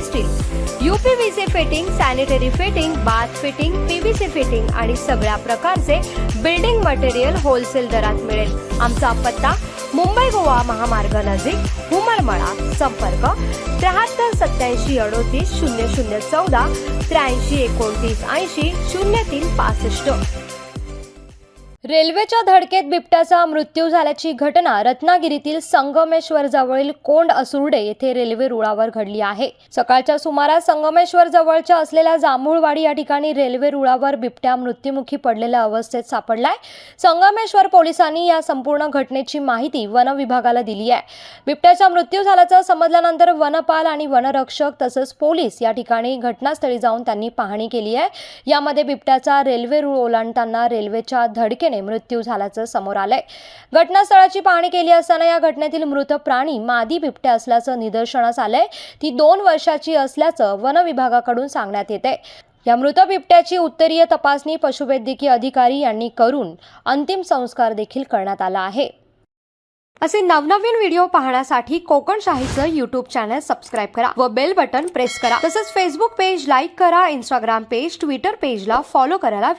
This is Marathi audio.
City steel विजे fitting sanitary fitting bath fitting PVC fitting आणि सगळ्या प्रकारचे बिल्डिंग मटेरियल होलसेल दरात मिळेल. आमचा पत्ता मुंबई गोवा महामार्ग नजीक हुमळमळा संपर्क त्र्याहत्तर सत्याऐंशी अडोतीस शून्य शून्य चौदा त्र्याऐंशी एकोणतीस ऐंशी शून्य तीन पासष्ट. रेल्वेच्या धडकेत बिबट्याचा मृत्यू झाल्याची घटना रत्नागिरीतील संगमेश्वर जवळील कोंड असुर्डे येथे रेल्वे रुळावर घडली आहे. सकाळच्या सुमारास संगमेश्वर जवळच्या असलेल्या जांभूळवाडी या ठिकाणी रेल्वे रुळावर बिबट्या मृत्युमुखी पडलेल्या अवस्थेत सापडलाय. संगमेश्वर पोलिसांनी या संपूर्ण घटनेची माहिती वन विभागाला दिली आहे. बिबट्याचा मृत्यू झाल्याचं समजल्यानंतर वनपाल आणि वनरक्षक तसंच पोलीस या ठिकाणी घटनास्थळी जाऊन त्यांनी पाहणी केली आहे. यामध्ये बिबट्याचा रेल्वे रुळ ओलांडताना रेल्वेच्या संख्येने मृत्यू झाल्याचं समोर आलंय. घटनास्थळाची पाहणी केली असताना या घटनेतील मृत प्राणी मादी बिबट्या असल्याचं निदर्शनास आलंय. ती दोन वर्षाची असल्याचं वन विभागाकडून सांगण्यात येते या मृत बिबट्याची उत्तरीय तपासणी पशुवैद्यकीय अधिकारी यांनी करून अंतिम संस्कार देखील करण्यात आला आहे. असे नवनवीन व्हिडिओ पाहण्यासाठी कोकण शाहीचं युट्यूब चॅनल सबस्क्राईब करा व बेल बटन प्रेस करा. तसंच फेसबुक पेज लाईक करा इंस्टाग्राम पेज ट्विटर पेजला फॉलो करायला